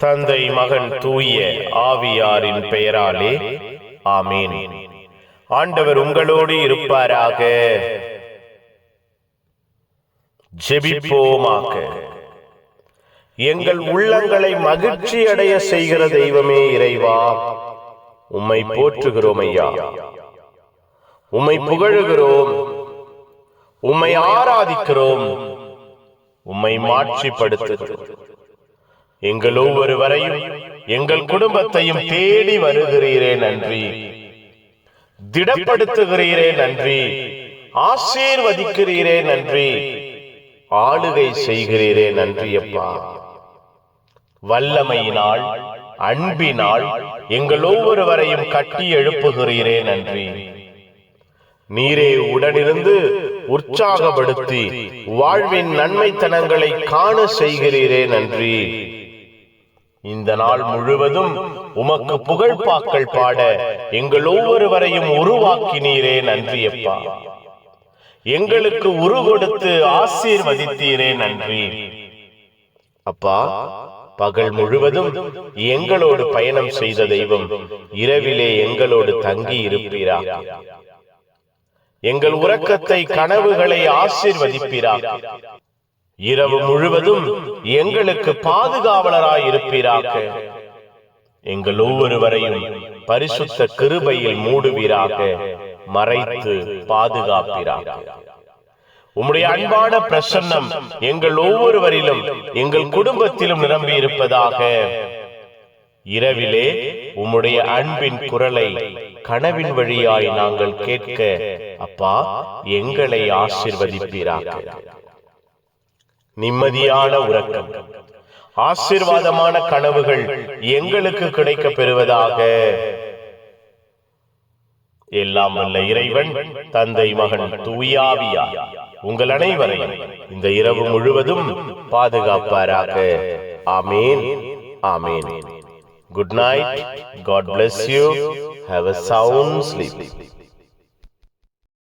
தந்தை மகன் தூய ஆவியாரின் பெயராலே. ஆமீன். ஆண்டவர் உங்களோடு இருப்பாராக. ஜெபிப்போமாக. எங்கள் உள்ளங்களை மகிழ்ச்சி அடைய செய்கிற தெய்வமே இறைவா. உம்மை போற்றுகிறோம் ஐயா. உம்மை புகழுகிறோம். உம்மை ஆராதிக்கிறோம். உம்மை மாட்சிப்படுத்துகிறோம். எங்கள் ஒவ்வொருவரையும் எங்கள் குடும்பத்தையும் தேடி வருகிறீரே நன்றி. திடப்படுத்துகிறீரே நன்றி. ஆசீர்வதிக்கிறீரே நன்றி. ஆளுகை செய்கிறீரே நன்றி அப்பா. வல்லமையினால் அன்பினால் எங்கள் ஒவ்வொருவரையும் கட்டி எழுப்புகிறீரே நன்றி. நீரே உடனிருந்து உற்சாகப்படுத்தி வாழ்வின் நன்மைத்தனங்களை காண செய்கிறீரே நன்றி. இந்த நாள் முழுவதும் உமக்கு புகழ்பாக்கள் பாட எங்கள் ஒவ்வொருவரையும் உருவாக்கினீரே நன்றியப்பா. எங்களுக்கு உரு கொடுத்து ஆசீர்வதித்தீரே நன்றி. அப்பா பகல் முழுவதும் எங்களோடு பயணம் செய்த தெய்வம் இரவிலே எங்களோடு தங்கி இருப்பீரா எங்கள் உறக்கத்தை கனவுகளை ஆசீர்வதிப்பீரா. இரவு முழுவதும் எங்களுக்கு பாதுகாவலராய் இருப்பீராக எங்கள் ஒவ்வொருவரையும் பரிசுத்த கிருபையில் மூடுவீராக. மறைத்து பாதுகாப்பீராக. உம்முடைய அன்பான பிரசன்னம் எங்கள் ஒவ்வொருவரிலும் எங்கள் குடும்பத்திலும் நிரம்பி இருப்பதாக இரவிலே உம்முடைய அன்பின் குரலை கனவின் வழியாய் நாங்கள் கேட்க அப்பா எங்களை ஆசிர்வதிப்பீராக. நிம்மதியான உறக்கம். ஆசீர்வாதமான கனவுகள் எங்களுக்கு கிடைக்க பெறுவதாக எல்லாம் வல்ல இறைவன் தந்தை மகன் தூயாவியா உங்கள் அனைவரையும் இந்த இரவு முழுவதும் பாதுகாப்பாராக. Amen. Amen. Good night God bless you have a sound sleep.